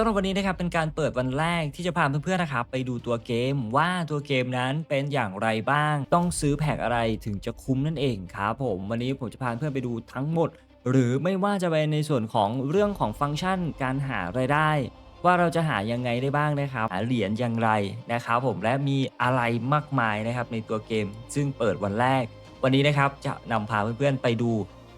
ำหรับวันนี้นะครับเป็นการเปิดวันแรกที่จะพาเพื่อนๆนะครับไปดูตัวเกมว่าตัวเกมนั้นเป็นอย่างไรบ้าง ต้องซื้อแพ็กอะไรถึงจะคุ้มนั่นเองครับผมวันนี้ผมจะพาเพื่อนไปดูทั้งหมด หรือไม่ว่าจะเป็นในส่วนของเรื่องของฟังก์ชันการหารายได้ ว่าเราจะหายังไงได้บ้างนะครับหาเหรียญอย่างไรนะครับผมและมีอะไรมากมายนะครับในตัวเกม ซึ่งเปิดวันแรก วันนี้นะครับจะนำพาเพื่อนๆไปดู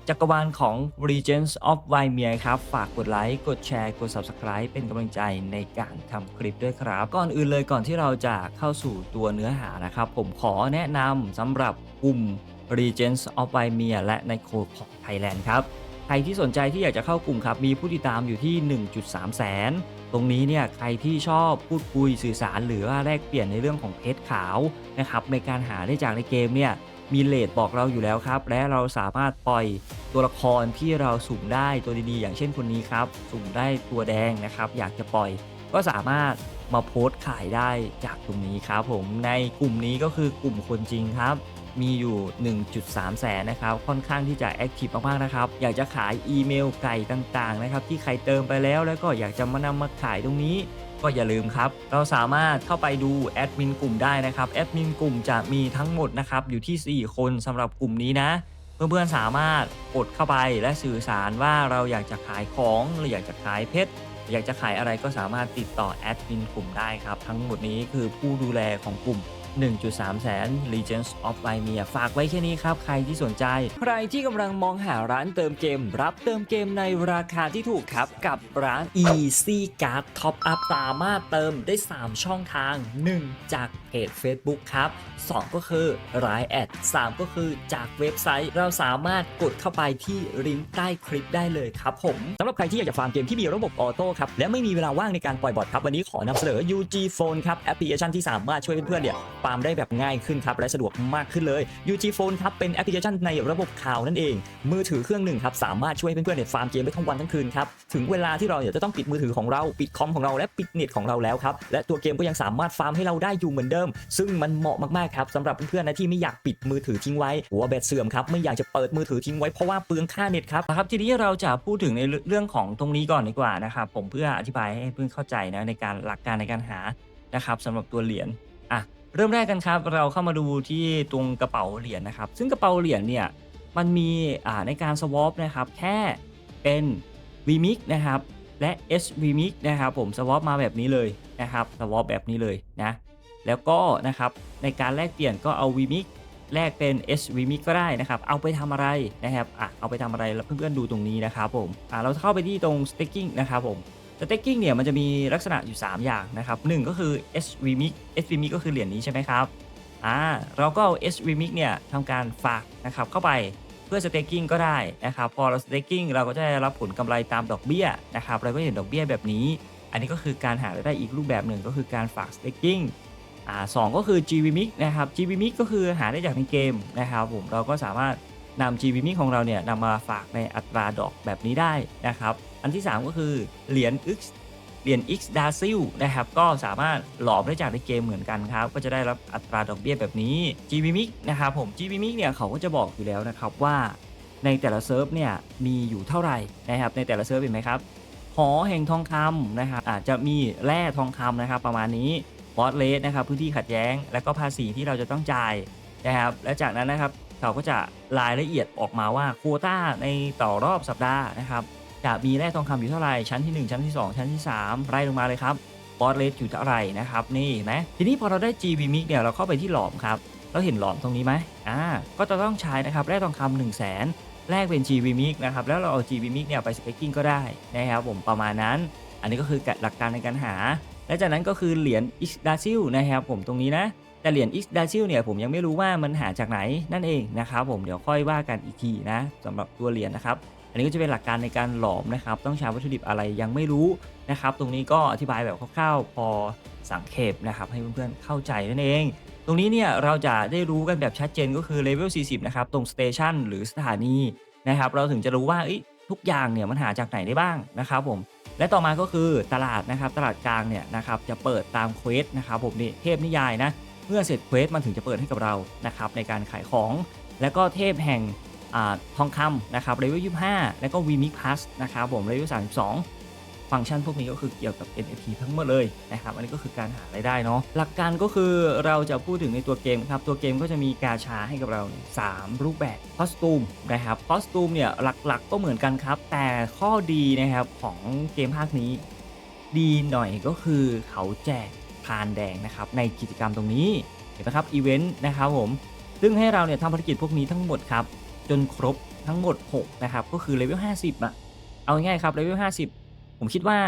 จักรวาลของ Regents of v i m e r ครับ ฝากกดไลค์ กดแชร์ กด Subscribe เป็นกำลังใจในการทำคลิปด้วยครับ ก่อนอื่นเลยก่อนที่เราจะเข้าสู่ตัวเนื้อหานะครับ ผมขอแนะนำสำหรับกลุ่ม Regents of v i m e r และในโคของ Thailand ครับ ใครที่สนใจที่อยากจะเข้ากลุ่มครับ มีผู้ติดตามอยู่ที่ 1.3 แสน ตรงนี้เนี่ยใครที่ชอบพูดคุยสื่อสาร หรือว่าแลกเปลี่ยนในเรื่องของเพชรขาวนะครับในการหาได้จากในเกมเนี่ย มีเลทบอกเราอยู่แล้วครับ และเราสามารถปล่อยตัวละครที่เราสุ่มได้ตัวดีๆ อย่างเช่นคนนี้ครับ สุ่มได้ตัวแดงนะครับ อยากจะปล่อย ก็สามารถมาโพสต์ขายได้จากตรงนี้ครับผมในกลุ่มนี้ก็คือกลุ่มคนจริงครับมีอยู่ 1.3 แสนนะครับ ค่อนข้างที่จะแอคทีฟมากๆนะครับ อยากจะขายอีเมลไก่ต่างๆนะครับ ที่ใครเติมไปแล้วแล้วก็อยากจะมานำมาขายตรงนี้ ก็อย่าลืมครับ เราสามารถเข้าไปดูแอดมินกลุ่มได้นะครับแอดมินกลุ่มจะมีทั้งหมดนะครับอยู่ที่ 4 คนสำหรับกลุ่มนี้นะ เพื่อนๆสามารถกดเข้าไปและสื่อสารว่าเราอยากจะขายของหรืออยากจะขายเพชรอยากจะขายอะไรก็สามารถติดต่อแอดมินกลุ่มได้ครับ ทั้งหมดนี้คือผู้ดูแลของกลุ่ม 1.3 แสน Legends of v i m e r ฝากไว้แค่นี้ครับ ใครที่สนใจ ใครที่กำลังมองหาร้านเติมเกม รับเติมเกมในราคาที่ถูกครับ กับร้าน Easy Card Top Up สามารถเติมได้ 3 ช่องทาง 1 จาก เพจ Facebook ครับ 2 ก็คือรายแอด 3 ก็คือจากเว็บไซต์ เราสามารถกดเข้าไปที่ลิงก์ใต้คลิปได้เลยครับผมสำหรับใครที่อยากจะฟาร์มเกมที่มีระบบออโต้ครับ และไม่มีเวลาว่างในการปล่อยบอทครับวันนี้ขอนำเสนอ UG Phone ครับแอปพลิเคชันที่สามารถช่วยเพื่อนๆเนี่ยฟาร์มได้แบบง่ายขึ้นครับและสะดวกมากขึ้นเลย UG Phone ครับเป็นแอปพลิเคชันในระบบข่าวนั่นเอง มือถือเครื่องหนึ่งครับสามารถช่วยเพื่อนๆเนี่ยฟาร์มเกมได้ทั้งวันทั้งคืนครับถึงเวลาที่เราเนี่ยจะต้องปิดมือถือของเราปิดคอมของเราและปิดเน็ตของเราแล้วครับและตัวเกมก็ยังสามารถฟาร์มให้เราได้อยู่เหมือนเดิมซึ่งมันเหมาะมากๆครับสำหรับเพื่อนๆนะที่ไม่อยากปิดมือถือทิ้งไว้หัวแบตเสื่อมครับไม่อยากจะเปิดมือถือทิ้งไว้เพราะว่าเปลืองค่าเน็ตครับครับทีนี้เราจะพูดถึงในเรื่องของตรงนี้ก่อนดีกว่านะครับผมเพื่ออธิบายให้เพื่อนเข้าใจนะในการหลักการในการหานะครับสำหรับตัวเหรียญอะเริ่มแรกกันครับ เราเข้ามาดูที่ตรงกระเป๋าเหรียญนะครับ ซึ่งกระเป๋าเหรียญเนี่ยมันมีอ่าในการสวอปนะครับแค่เป็น VMix นะครับและ SVMix นะครับผมสวอปมาแบบนี้เลยนะครับสวอปแบบนี้เลยนะ แล้วก็นะครับในการแลกเปลี่ยนก็เอา VMix แลกเป็น SVMix ก็ได้นะครับ เอาไปทำอะไรนะครับอะเอาไปทำอะไรแล้วเพื่อนๆดูตรงนี้นะครับผมอะเราเข้าไปที่ตรง staking นะครับผม staking เนี่ยมันจะมีลักษณะอยู่ 3 อย่างนะครับหนึ่งก็คือ SVMix SVMix ก็คือเหรียญนี้ใช่ไหมครับอ่าเราก็เอา SVMix เนี่ยทำการฝากนะครับเข้าไปเพื่อ staking ก็ได้นะครับ พอเรา staking เราก็จะได้รับผลกำไรตามดอกเบี้ยนะครับเราก็เห็นดอกเบี้ยแบบนี้ อันนี้ก็คือการหารายได้อีกรูปแบบหนึ่งก็คือการฝาก staking อ่าสองก็คือ GVMix นะครับ GVMix ก็คือหาได้จากในเกมนะครับผมเราก็สามารถนำ GVMix ของเราเนี่ยนำมาฝากในอัตราดอกแบบนี้ได้นะครับอันที่ 3 ก็คือเหรียญ X เหรียญ X d a s i l นะครับก็สามารถหลอมได้จากในเกมเหมือนกันครับ ก็จะได้รับอัตราดอกเบี้ยแบบนี้ GVMix นะครับผม GVMix เนี่ยเขาก็จะบอกอยู่แล้วนะครับว่าในแต่ละเซิร์ฟเนี่ยมีอยู่เท่าไหร่นะครับในแต่ละเซิร์ฟเห็นไหมครับหอแห่งทองคำนะครับอาจจะมีแร่ทองคำนะครับประมาณนี้ บอสเลสนะครับพื้นที่ขัดแย้ง แล้วก็ภาษีที่เราจะต้องจ่ายนะครับ และจากนั้นนะครับเขาก็จะรายละเอียดออกมาว่าโควต้าในต่อรอบสัปดาห์นะครับจะมีแร่ทองคำอยู่เท่าไหร่ชั้นที่ 1 ชั้นที่ 2 ชั้นที่ 3 ไล่ลงมาเลยครับบอสเลสอยู่เท่าไหร่นะครับนี่นไหมทีนี้พอเราได้ GB Mix เนี่ยเราเข้าไปที่หลอมครับเราเห็นหลอมตรงนี้ไหมอ่าก็จะต้องใช้นะครับแร่ทองคำ1 0 0 0 0แสนแลกเป็น GB Mix นะครับแล้วเราเอา GB Mix เนี่ยไป staking ก็ได้นะครับผมประมาณนั้น อันนี้ก็คือหลักการในการหา และจากนั้นก็คือเหรียญ X d a s i l นะครับผมตรงนี้นะแต่เหรียญ X d a s i l เนี่ยผมยังไม่รู้ว่ามันหาจากไหนนั่นเองนะครับผมเดี๋ยวค่อยว่ากันอีกทีนะสำหรับตัวเหรียญนะครับอันนี้ก็จะเป็นหลักการในการหลอมนะครับ ต้องใช้วัตถุดิบอะไรยังไม่รู้นะครับ ตรงนี้ก็อธิบายแบบคร่าวๆพอสังเขปนะครับ ให้เพื่อนๆเข้าใจนั่นเอง ตรงนี้เนี่ยเราจะได้รู้กันแบบชัดเจนก็คือเลเวล 40 นะครับ ตรงสเตชันหรือสถานีนะครับ เราถึงจะรู้ว่าทุกอย่างเนี่ยมันหาจากไหนได้บ้างนะครับผม และต่อมาก็คือตลาดนะครับตลาดกลางเนี่ยนะครับจะเปิดตามเควสนะครับผมนี่เทพนิยายนะเมื่อเสร็จเควสมันถึงจะเปิดให้กับเรานะครับในการขายของ แล้วก็เทพแห่งอทองคำนะครับเลเวล25 แล้วก็วีมิกพลัสนะครับผมเลเวล32 ฟังก์ชันพวกนี้ก็คือเกี่ยวกับ NFT ทั้งหมดเลยนะครับอันนี้ก็คือการหารายได้เนาะหลักการก็คือเราจะพูดถึงในตัวเกมครับตัวเกมก็จะมีกาชาให้กับเราสามรูปแบบคอสตูมนะครับคอสตูมเนี่ยหลักๆก็เหมือนกันครับ แต่ข้อดีนะครับของเกมภาคนี้ ดีหน่อยก็คือเขาแจกพานแดงนะครับในกิจกรรมตรงนี้เห็นไหมครับอีเวนต์นะครับผมซึ่งให้เราเนี่ยทำภารกิจพวกนี้ทั้งหมดครับจนครบทั้งหมด 6 นะครับ ก็คือเลเวล 50อะเอาง่ายๆครับเลเวล 50 ผมคิดว่า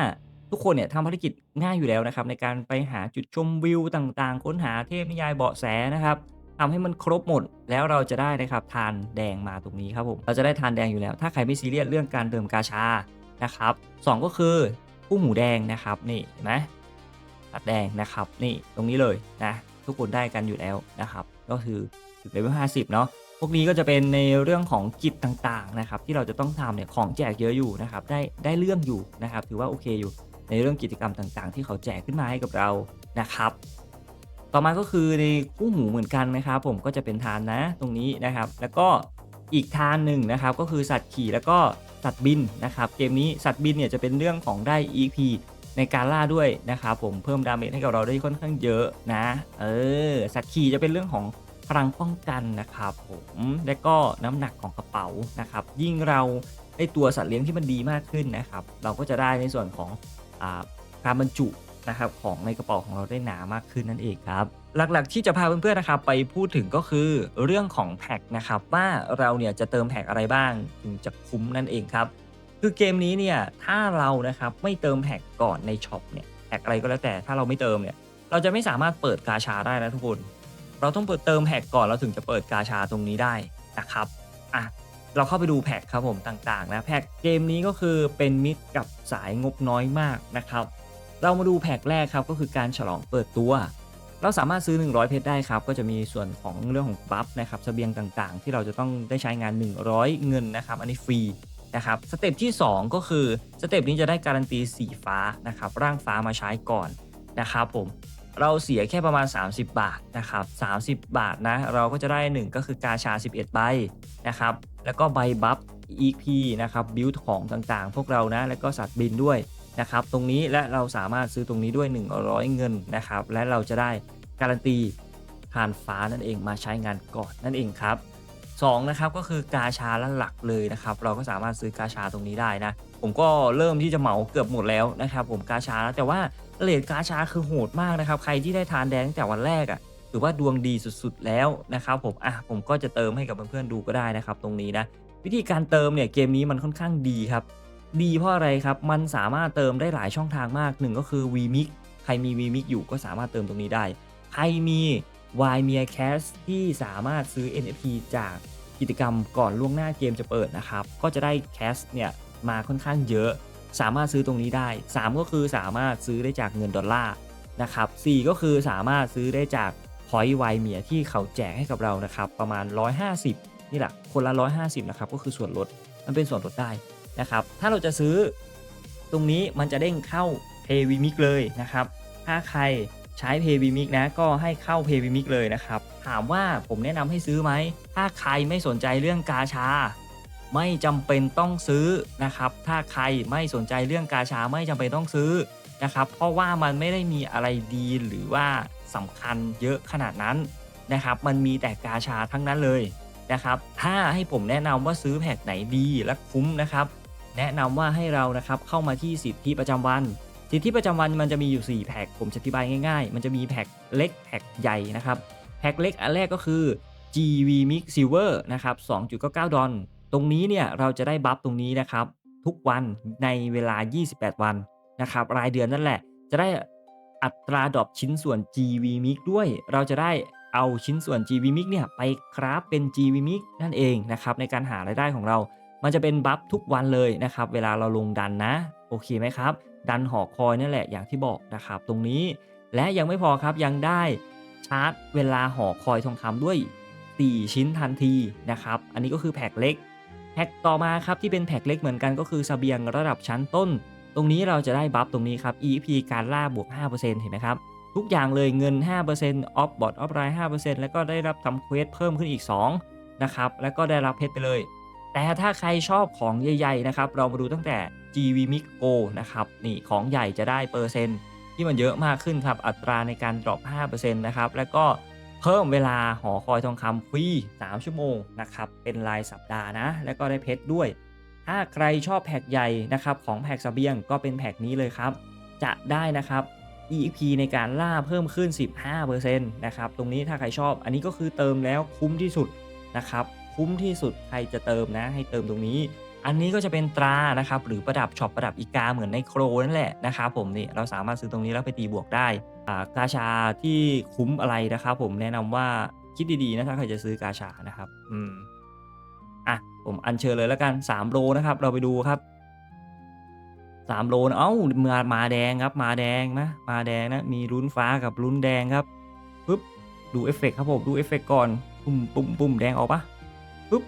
ทุกคนเนี่ยทำภารกิจง่ายอยู่แล้วนะครับ ในการไปหาจุดชมวิวต่างๆ ค้นหาเทพนิยายเบาะแสนะครับทำให้มันครบหมดแล้วเราจะได้นะครับทานแดงมาตรงนี้ครับผมเราจะได้ทานแดงอยู่แล้ว ถ้าใครไม่ซีเรียสเรื่องการเติมกาชานะครับสองก็คือผู้หมูแดงนะครับนี่เห็นไหมตัดแดงนะครับนี่ตรงนี้เลยนะทุกคนได้กันอยู่แล้วนะครับ ก็คือถึงเลเวล50 เนาะ พวกนี้ก็จะเป็นในเรื่องของกิจต่างๆนะครับที่เราจะต้องทำเนี่ยของแจกเยอะอยู่นะครับได้ได้เรื่องอยู่นะครับ ถือว่าโอเคอยู่ในเรื่องกิจกรรมต่างๆ ที่เขาแจกขึ้นมาให้กับเรานะครับ ต่อมาก็คือในคู่หมูเหมือนกันนะครับ ผมก็จะเป็นทานนะตรงนี้นะครับ แล้วก็อีกทานหนึ่งนะครับก็คือสัตว์ขี่แล้วก็สัตว์บินนะครับ เกมนี้สัตว์บินเนี่ยจะเป็นเรื่องของได้ EP ในการล่าด้วยนะครับผมเพิ่มดาเมจให้กับเราได้ค่อนข้างเยอะนะ เออสัตว์ขี่จะเป็นเรื่องของ พลังป้องกันนะครับผมและก็น้ำหนักของกระเป๋านะครับ ยิ่งเราได้ตัวสัตว์เลี้ยงที่มันดีมากขึ้นนะครับ เราก็จะได้ในส่วนของอการบรรจุนะครับของในกระเป๋าของเราได้หนามากขึ้นนั่นเองครับหลักๆ ที่จะพาเพื่อนๆนะครับไปพูดถึงก็คือเรื่องของแพ็กนะครับว่าเราเนี่ยจะเติมแพ็กอะไรบ้างถึงจะคุ้มนั่นเองครับคือเกมนี้เนี่ยถ้าเรานะครับไม่เติมแพ็กก่อนในช็อปเนี่ยแพ็กอะไรก็แล้วแต่ถ้าเราไม่เติมเนี่ยเราจะไม่สามารถเปิดกาชาได้นะทุกคน เราต้องเปิดเติมแพ็กก่อนเราถึงจะเปิดกาชาตรงนี้ได้นะครับอะเราเข้าไปดูแพ็กครับผมต่างๆนะแพ็กเกมนี้ก็คือเป็นมิตรกับสายงบน้อยมากนะครับ เรามาดูแพ็กแรกครับก็คือการฉลองเปิดตัว เราสามารถซื้อ 100 เพชรได้ครับ ก็จะมีส่วนของเรื่องของบัฟนะครับเสบียงต่างๆ ที่เราจะต้องได้ใช้งาน 100 เงินนะครับ อันนี้ฟรีนะครับสเต็ปที่ 2 ก็คือสเต็ปนี้จะได้การันตีสีฟ้านะครับร่างฟ้ามาใช้ก่อนนะครับผม เราเสียแค่ประมาณ 30 บาทนะครับ30 บาทนะ เราก็จะได้ 1 ก็คือกาชา 11 ใบนะครับ แล้วก็ใบบัฟ EP นะครับบิลของต่างๆ พวกเรานะ แล้วก็สัตว์บินด้วยนะครับ ตรงนี้และเราสามารถซื้อตรงนี้ด้วย 100 เงินนะครับ และเราจะได้การันตีทานฟ้านั่นเองมาใช้งานก่อนนั่นเองครับ2นะครับก็คือกาชาละหลักเลยนะครับเราก็สามารถซื้อกาชาตรงนี้ได้นะ ผมก็เริ่มที่จะเหมาเกือบหมดแล้วนะครับ ผมกาชาแล้วแต่ว่า เลทกาชาคือโหดมากนะครับ ใครที่ได้ทานแดงตั้งแต่วันแรกอะ่ะถือว่าดวงดีสุดๆแล้วนะครับผมอะผมก็จะเติมให้กับเพื่อนๆดูก็ได้นะครับ ตรงนี้นะวิธีการเติมเนี่ยเกมนี้มันค่อนข้างดีครับ ดีเพราะอะไรครับ มันสามารถเติมได้หลายช่องทางมากหนึ่งก็คือ VMix ใครมี VMix อยู่ก็สามารถเติมตรงนี้ได้ ใครมี y m e r Cash ที่สามารถซื้อ NFT จากกิจกรรมก่อนล่วงหน้าเกมจะเปิดนะครับ ก็จะได้ Cash เนี่ยมาค่อนข้างเยอะ สามารถซื้อตรงนี้ได้ 3 ก็คือสามารถซื้อได้จากเงินดอลลาร์นะครับ4ก็คือสามารถซื้อได้จาก Point y m e r ที่เขาแจกให้กับเรานะครับ ประมาณ 150 นี่แหละคนละ 150 นะครับ ก็คือส่วนลดมันเป็นส่วนลดได้นะครับ ถ้าเราจะซื้อตรงนี้มันจะเด้งเข้า Pay v m i x เลยนะครับ ถ้าใครใช้ Pay v m i x นะก็ให้เข้า Pay v m i x เลยนะครับ ถามว่าผมแนะนำให้ซื้อไหม ถ้าใครไม่สนใจเรื่องกาชา ไม่จำเป็นต้องซื้อนะครับ ถ้าใครไม่สนใจเรื่องกาชาไม่จำเป็นต้องซื้อนะครับ เพราะว่ามันไม่ได้มีอะไรดีหรือว่าสำคัญเยอะขนาดนั้นนะครับ มันมีแต่กาชาทั้งนั้นเลยนะครับ ถ้าให้ผมแนะนำว่าซื้อแพ็กไหนดีและคุ้มนะครับ แนะนำว่าให้เรานะครับเข้ามาที่สิทธิประจำวัน สิทธิประจำวันมันจะมีอยู่ 4 แพ็กผมจะอธิบายง่าย ๆ มันจะมีแพ็กเล็กแพ็กใหญ่นะครับ แพ็กเล็กอันแรกก็คือ GV Mix Silver นะครับ 2.99 ดอล ตรงนี้เนี่ยเราจะได้บัฟตรงนี้นะครับ ทุกวันในเวลา 28 วันนะครับ รายเดือนนั่นแหละ จะได้อัตราดรอปชิ้นส่วน GV Mix ด้วย เราจะได้เอาชิ้นส่วน GV Mix เนี่ยไปคราฟเป็น GV Mix นั่นเองนะครับในการหารายได้ของเรา มันจะเป็นบัฟทุกวันเลยนะครับ เวลาเราลงดันนะ โอเคไหมครับ ดันหอคอยนั่นแหละอย่างที่บอกนะครับ ตรงนี้ และยังไม่พอครับยังได้ชาร์จเวลาหอคอยทองคำด้วย 4 ชิ้นทันทีนะครับ อันนี้ก็คือแพ็กเล็ก แพ็กต่อมาครับที่เป็นแพ็กเล็กเหมือนกันก็คือเสบียงระดับชั้นต้น ตรงนี้เราจะได้บัฟตรงนี้ครับ EP การล่าบวก 5%เห็นไหมครับ ทุกอย่างเลยเงิน5%ออฟบอทออฟไลน์5%แล้วก็ได้รับทำเควสเพิ่มขึ้นอีก 2 นะครับ แล้วก็ได้รับเพชรไปเลย แต่ถ้าใครชอบของใหญ่ๆนะครับ เรามาดูตั้งแต่ GV Mix Go นะครับ นี่ของใหญ่จะได้เปอร์เซ็นต์ที่มันเยอะมากขึ้นครับ อัตราในการดรอป 5%นะครับ แล้วก็ เพิ่มเวลาหอคอยทองคำฟรี3ชั่วโมงนะครับเป็นรายสัปดาห์นะ แล้วก็ได้เพชรด้วย ถ้าใครชอบแพ็กใหญ่นะครับของแพ็กเบียงก็เป็นแพ็กนี้เลยครับ จะได้นะครับ EXP ในการล่าเพิ่มขึ้น 15%นะครับตรงนี้ถ้าใครชอบอันนี้ก็คือเติมแล้วคุ้มที่สุดนะครับคุ้มที่สุดใครจะเติมนะ ให้เติมตรงนี้ อันนี้ก็จะเป็นตรานะครับหรือประดับช็อปประดับอีกาเหมือนในโครนั่นแหละนะครับผมนี่เราสามารถซื้อตรงนี้แล้วไปตีบวกได้ กาชาที่คุ้มอะไรนะครับผมแนะนำว่าคิดดีๆนะถ้าใครจะซื้อกาชานะครับ อืมอะผมอัญเชิญเลยแล้วกัน3โลนะครับ เราไปดูครับสามโลนะเอ้ามามาแดงครับ มาแดงนะมาแดงนะมีลุ้นฟ้ากับลุ้นแดงครับปึ๊บดูเอฟเฟกต์ครับผมดูเอฟเฟกต์ก่อนปุ่มปุ่มปุ่มแดงออกปะปึ๊บ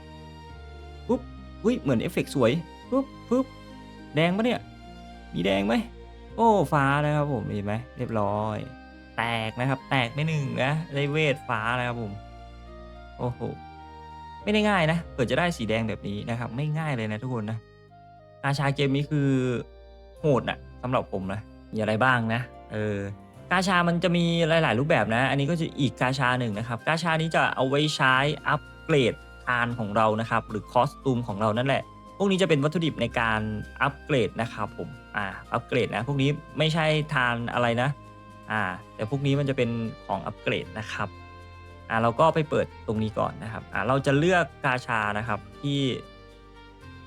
ปึ๊บอุ้ยเหมือนเอฟเฟกต์สวยปึ๊บปึ๊บแดงปะเนี่ยมีแดงไหม โอ้ฟ้านะครับผมเห็นไหมเรียบร้อย แตกนะครับ แตกไม่หนึ่งนะได้เวทฟ้านะครับผม โอ้โหไม่ได้ง่ายนะเกิดจะได้สีแดงแบบนี้นะครับ ไม่ง่ายเลยนะทุกคนนะกาชาเกมนี้คือโหดนะสำหรับผมนะมีอะไรบ้างนะ เออกาชา มันจะมีหลาย ๆ รูปแบบนะ อันนี้ก็จะอีกกาชาหนึ่งนะครับ กาชานี้จะเอาไว้ใช้อัปเกรดทานของเรานะครับ หรือคอสตูมของเรานั่นแหละ พวกนี้จะเป็นวัตถุดิบในการอัปเกรดนะครับผมอ่าอัปเกรดนะพวกนี้ไม่ใช่ทานอะไรนะอ่าแต่พวกนี้มันจะเป็นของอัปเกรดนะครับอ่าเราก็ไปเปิดตรงนี้ก่อนนะครับอ่าเราจะเลือกกาชานะครับที่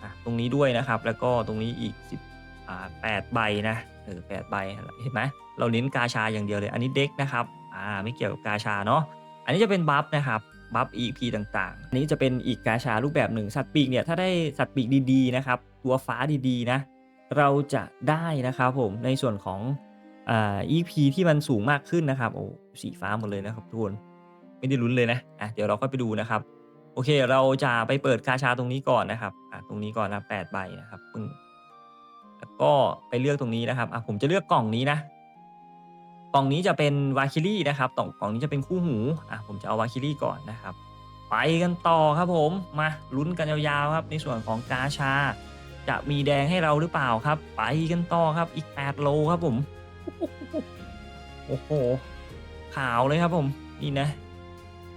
อะตรงนี้ด้วยนะครับ แล้วก็ตรงนี้อีก10อ่า8ใบนะเออแปดใบเห็นไหมเราเน้นกาชาอย่างเดียวเลย อันนี้เด็กนะครับอ่าไม่เกี่ยวกับกาชาเนาะอันนี้จะเป็นบัฟนะครับ บัฟ EP ต่างๆ อันนี้จะเป็นอีกกาชารูปแบบหนึ่ง สัตว์ปีกเนี่ยถ้าได้สัตว์ปีกดีๆนะครับ ตัวฟ้าดีๆนะ เราจะได้นะครับผมในส่วนของอ่า EP ที่มันสูงมากขึ้นนะครับโอ้สีฟ้าหมดเลยนะครับทุกคนไม่ได้ลุ้นเลยนะอะเดี๋ยวเราก็ไปดูนะครับ โอเคเราจะไปเปิดกาชาตรงนี้ก่อนนะครับอะตรงนี้ก่อนนะแปดใบนะครับปึ้งแล้วก็ไปเลือกตรงนี้นะครับอะผมจะเลือกกล่องนี้นะ กล่องนี้จะเป็นวาคิลี่นะครับกล่องกล่องนี้จะเป็นคู่หูอะผมจะเอาวาคิลี่ก่อนนะครับ ไปกันต่อครับผมมาลุ้นกันยาวๆครับ ในส่วนของกาชา จะมีแดงให้เราหรือเปล่าครับ ไปกันต่อครับอีก 8 โลครับผมโอ้โหขาวเลยครับผมนี่นะ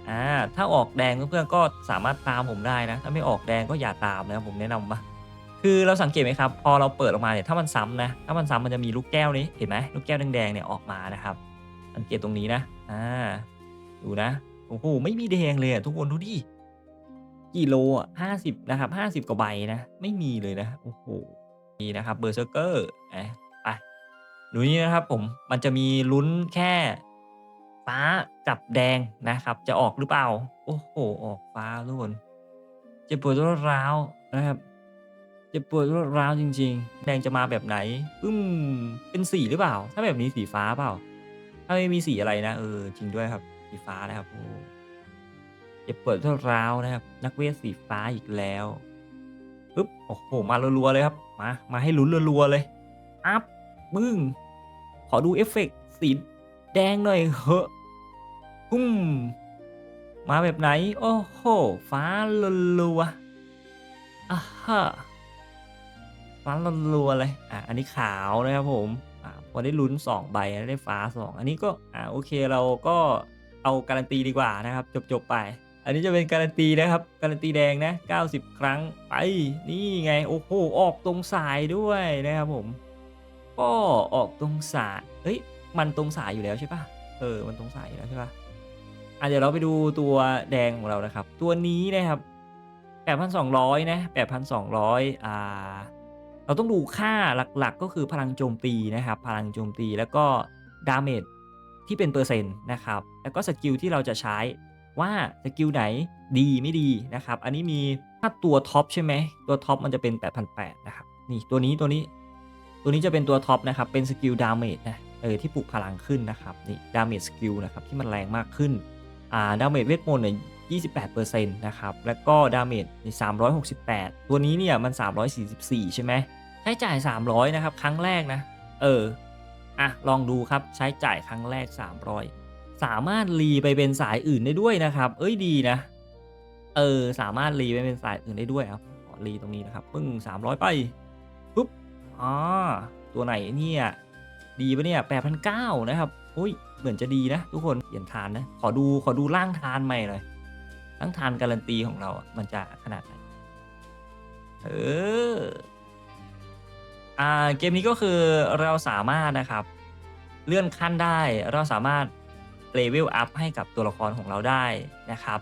อ่าถ้าออกแดงเพื่อนๆก็สามารถตามผมได้นะ ถ้าไม่ออกแดงก็อย่าตามนะครับผมแนะนำมา คือเราสังเกตไหมครับ พอเราเปิดออกมาเนี่ยถ้ามันซ้ำนะ ถ้ามันซ้ำมันจะมีลูกแก้วนี้เห็นไหมลูกแก้วแดงๆเนี่ยออกมานะครับ สังเกตตรงนี้นะอ่าดูนะโอ้โหไม่มีแดงเลยทุกคนดูดิกี่โลอะห้าสิบนะครับห้าสิบกว่าใบนะ ไม่มีเลยนะโอ้โหนี่นะครับเบอร์เซอร์เกอร์ไปดูนี่นะครับผมมันจะมีลุ้นแค่ฟ้ากับแดงนะครับ จะออกหรือเปล่า โอ้โห ออกฟ้าทุกคนเจ็บปวดรวดร้าวนะครับ เจ็บปวดรวดร้าวจริง ๆ แดงจะมาแบบไหนปึ้ม เป็นสีหรือเปล่า ถ้าแบบนี้สีฟ้าเปล่า ถ้าไม่มีสีอะไรนะเออจริงด้วยครับ สีฟ้านะครับโอ้เจ็บปวดรวดร้าวนะครับ นักเวทสีฟ้าอีกแล้วปึ๊บโอ้โหมารัวๆเลยครับ มา มาให้ลุ้นรัวๆเลยอัพบึ้งขอดูเอฟเฟกต์สีแดงหน่อยเหอะปุ้ม มาแบบไหน โอ้โห ฟ้าลัวๆอะฮะ ฟ้าลัวๆเลยอะอันนี้ขาวนะครับผมอ่าพอได้ลุ้น2ใบได้ฟ้า 2 อันนี้ก็อ่าโอเคเราก็เอาการันตีดีกว่านะครับ จบๆไป อันนี้จะเป็นการันตีนะครับ การันตีแดงนะ 90 ครั้งไปนี่ไงโอ้โหออกตรงสายด้วยนะครับผม ก็ออกตรงสายเฮ้ยมันตรงสายอยู่แล้วใช่ปะเออมันตรงสายอยู่แล้วใช่ปะอะเดี๋ยวเราไปดูตัวแดงของเรานะครับ ตัวนี้นะครับ 8,200 นะ 8,200 อ่า เราต้องดูค่าหลักๆ ก็คือพลังโจมตีนะครับ พลังโจมตีแล้วก็ดาเมจที่เป็นเปอร์เซ็นต์นะครับ แล้วก็สกิลที่เราจะใช้ว่าสกิลไหนดีไม่ดีนะครับ อันนี้มีถ้าตัวท็อปใช่ไหมตัวท็อปมันจะเป็น 8,800นะครับ นี่ตัวนี้ตัวนี้ตัวนี้จะเป็นตัวท็อปนะครับ เป็นสกิลดาเมจนะเออที่ปลุกพลังขึ้นนะครับ นี่ดาเมจสกิลนะครับที่มันแรงมากขึ้น อ่าดาเมจเวทมนต์เนี่ย 28%นะครับ แล้วก็ดาเมจนี่368 ตัวนี้เนี่ยมัน 344 ใช่ไหม ใช้จ่าย 300 นะครับ ครั้งแรกนะ เออ อะ ลองดูครับ ใช้จ่ายครั้งแรก 300 สามารถรีไปเป็นสายอื่นได้ด้วยนะครับ เอ้ย ดีนะ เออ สามารถรีไปเป็นสายอื่นได้ด้วยครับขอรีตรงนี้นะครับ ปึ้ง 300 ไป ปุ๊บ อ๋อ ตัวไหนเนี่ย ดีปะเนี่ย8,900 นะครับ อุ้ย เหมือนจะดีนะ ทุกคน เปลี่ยนทานนะ ขอดู ขอดูร่างทานใหม่หน่อย ร่างทานการันตีของเราอะมันจะขนาดไหนเอออ่าเกมนี้ก็คือเราสามารถนะครับ เลื่อนขั้นได้เราสามารถเลเวลอัพให้กับตัวละครของเราได้นะครับ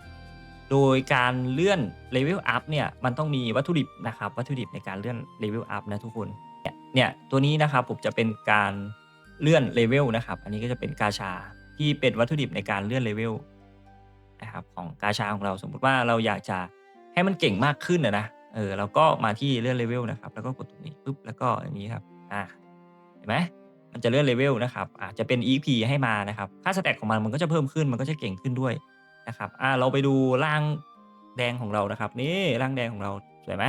โดยการเลื่อนเลเวลอัพเนี่ยมันต้องมีวัตถุดิบนะครับ วัตถุดิบในการเลื่อนเลเวลอัพนะทุกคนเนี่ยตัวนี้นะครับผมจะเป็นการเลื่อนเลเวลนะครับ อันนี้ก็จะเป็นกาชาที่เป็นวัตถุดิบในการเลื่อนเลเวล นะครับของกาชาของเราสมมุติว่าเราอยากจะให้มันเก่งมากขึ้นนะนะเออเราก็มาที่เลื่อนเลเวลนะครับ แล้วก็กดตรงนี้ปุ๊บแล้วก็อย่างนี้ครับอ่าเห็นไหมมันจะเลื่อนเลเวลนะครับอาจจะเป็น EP ให้มานะครับ ค่าสแต็กของมันมันก็จะเพิ่มขึ้นมันก็จะเก่งขึ้นด้วยนะครับอ่าเราไปดูร่างแดงของเรานะครับ นี่ร่างแดงของเราสวยไหม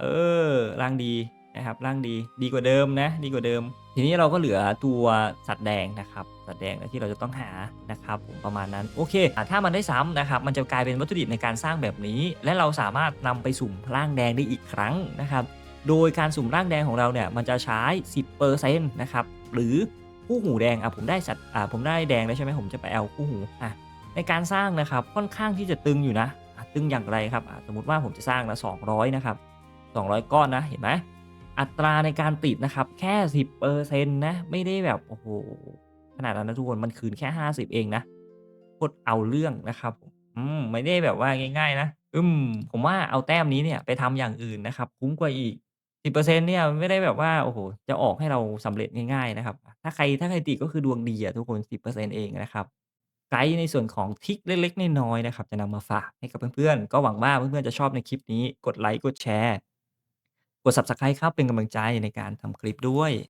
เออร่างดีนะครับร่างดีดีกว่าเดิมนะ ดีกว่าเดิม ทีนี้เราก็เหลือตัวสัตว์แดงนะครับ สัตว์แดงที่เราจะต้องหานะครับผมประมาณนั้น โอเค ถ้ามันได้ซ้ำนะครับ มันจะกลายเป็นวัตถุดิบในการสร้างแบบนี้ และเราสามารถนำไปสุ่มร่างแดงได้อีกครั้งนะครับ โดยการสุ่มร่างแดงของเราเนี่ย มันจะใช้ 10%นะครับ หรือคู่หูแดง อะผมได้สัตว์ อะผมได้แดงแล้วใช่ไหมผมจะไปเอาคู่หู อะ ในการสร้างนะครับ ค่อนข้างที่จะตึงอยู่นะ ตึงอย่างไรครับ สมมติว่าผมจะสร้างละ200 นะครับ 200 ก้อนนะ เห็นไหม อัตราในการติดนะครับ แค่ 10%นะไม่ได้แบบโอ้โหขนาดนั้นนะทุกคนมันคืนแค่ 50 เองนะโคตรเอาเรื่องนะครับอืมไม่ได้แบบว่าง่ายๆ นะอืมผมว่าเอาแต้มนี้เนี่ยไปทำอย่างอื่นนะครับ คุ้มกว่าอีก 10%เนี่ยไม่ได้แบบว่าโอ้โหจะออกให้เราสำเร็จง่ายๆนะครับ ถ้าใครถ้าใครติดก็คือดวงดีอะทุกคน 10%เองนะครับ ไกด์ในส่วนของทริกเล็กๆน้อยๆนะครับ จะนำมาฝากให้กับเพื่อนๆ ก็หวังว่าเพื่อนๆจะชอบในคลิปนี้กดไลค์กดแชร์ กด Subscribe ครับ เป็นกำลังใจในการทำคลิปด้วย